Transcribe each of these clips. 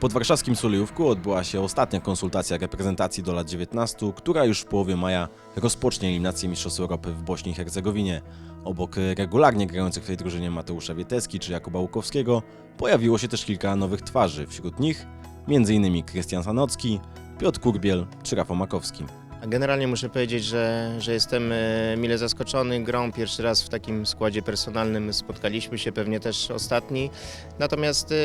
Pod warszawskim Sulejówku odbyła się ostatnia konsultacja reprezentacji do lat 19, która już w połowie maja rozpocznie eliminację Mistrzostw Europy w Bośni i Hercegowinie. Obok regularnie grających w tej drużynie Mateusza Wieteski czy Jakuba Łukowskiego pojawiło się też kilka nowych twarzy, wśród nich m.in. Krystian Sanocki, Piotr Kurbiel czy Rafał Makowski. Generalnie muszę powiedzieć, że, że jestem e, mile zaskoczony grą. Pierwszy raz w takim składzie personalnym spotkaliśmy się, pewnie też ostatni. Natomiast e,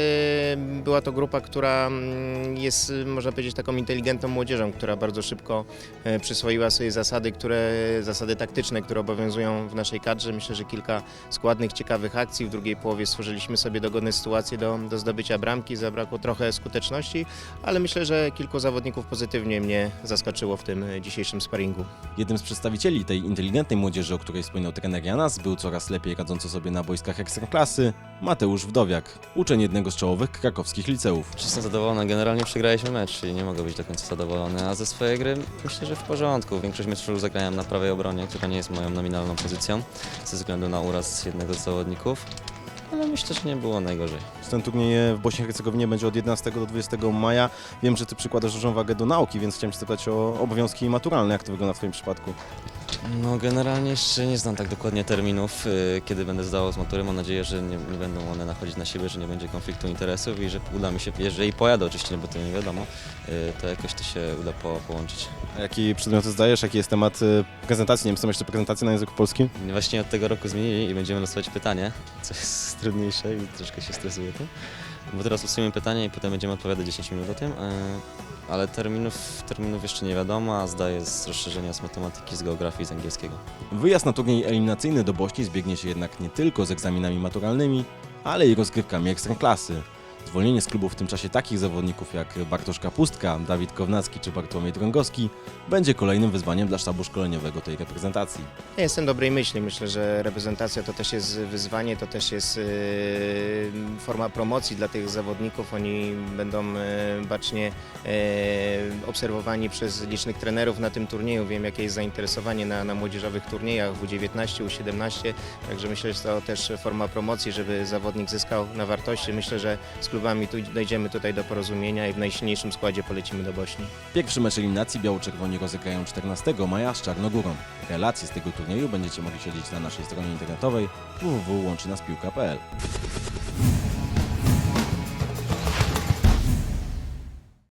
była to grupa, która mm, jest, można powiedzieć, taką inteligentną młodzieżą, która bardzo szybko e, przyswoiła sobie zasady, które, zasady taktyczne, które obowiązują w naszej kadrze. Myślę, że kilka składnych, ciekawych akcji. W drugiej połowie stworzyliśmy sobie dogodne sytuacje do, do zdobycia bramki. Zabrakło trochę skuteczności, ale myślę, że kilku zawodników pozytywnie mnie zaskoczyło w tym dzisiejszym sparingu. Jednym z przedstawicieli tej inteligentnej młodzieży, o której wspominał trener Janas, był coraz lepiej radzący sobie na boiskach ekstraklasy Mateusz Wdowiak, uczeń jednego z czołowych krakowskich liceów. Czy jestem zadowolony? Generalnie przegraliśmy mecz i nie mogę być do końca zadowolony, a ze swojej gry myślę, że w porządku. Większość meczów zagrałem na prawej obronie, która nie jest moją nominalną pozycją, ze względu na uraz jednego z zawodników, ale myślę, że nie było najgorzej. Ten turniej w Bośni i Hercegowinie będzie od 11 do 20 maja. Wiem, że ty przykładasz dużą wagę do nauki, więc chciałem cię zapytać o obowiązki maturalne. Jak to wygląda w twoim przypadku? No generalnie jeszcze nie znam tak dokładnie terminów, y, kiedy będę zdawał z matury. Mam nadzieję, że nie, nie będą one nachodzić na siebie, że nie będzie konfliktu interesów i że uda mi się, jeżeli pojadę oczywiście, bo to nie wiadomo, y, to jakoś to się uda po, połączyć. A Jakie przedmioty zdajesz? Jaki jest temat y, prezentacji? Nie wiem, są jeszcze prezentacje na języku polskim? Właśnie od tego roku zmienili i będziemy losować pytanie, co jest trudniejsze i troszkę się stresuję tym. Bo teraz losujemy pytanie i potem będziemy odpowiadać 10 minut o tym, e, ale terminów, terminów jeszcze nie wiadomo, a zdaję z rozszerzenia z matematyki, z geografii, z angielskiego. Wyjazd na turniej eliminacyjny do Bośni zbiegnie się jednak nie tylko z egzaminami maturalnymi, ale i rozgrywkami ekstraklasy. Zwolnienie z klubu w tym czasie takich zawodników jak Bartosz Kapustka, Dawid Kownacki czy Bartłomiej Drągowski będzie kolejnym wyzwaniem dla sztabu szkoleniowego tej reprezentacji. Ja jestem dobrej myśli. Myślę, że reprezentacja to też jest wyzwanie, to też jest yy, forma promocji dla tych zawodników. Oni będą yy, bacznie yy, obserwowani przez licznych trenerów na tym turnieju. Wiem, jakie jest zainteresowanie na, na młodzieżowych turniejach W19, U17, także myślę, że to też forma promocji, żeby zawodnik zyskał na wartości. Myślę, że z klubami tu dojdziemy tutaj do porozumienia i w najsilniejszym składzie polecimy do Bośni. Pierwszy mecz eliminacji biało-czerwoni rozegrają 14 maja z Czarnogórą. Relacje z tego turnieju będziecie mogli śledzić na naszej stronie internetowej www.łączynaspiłka.pl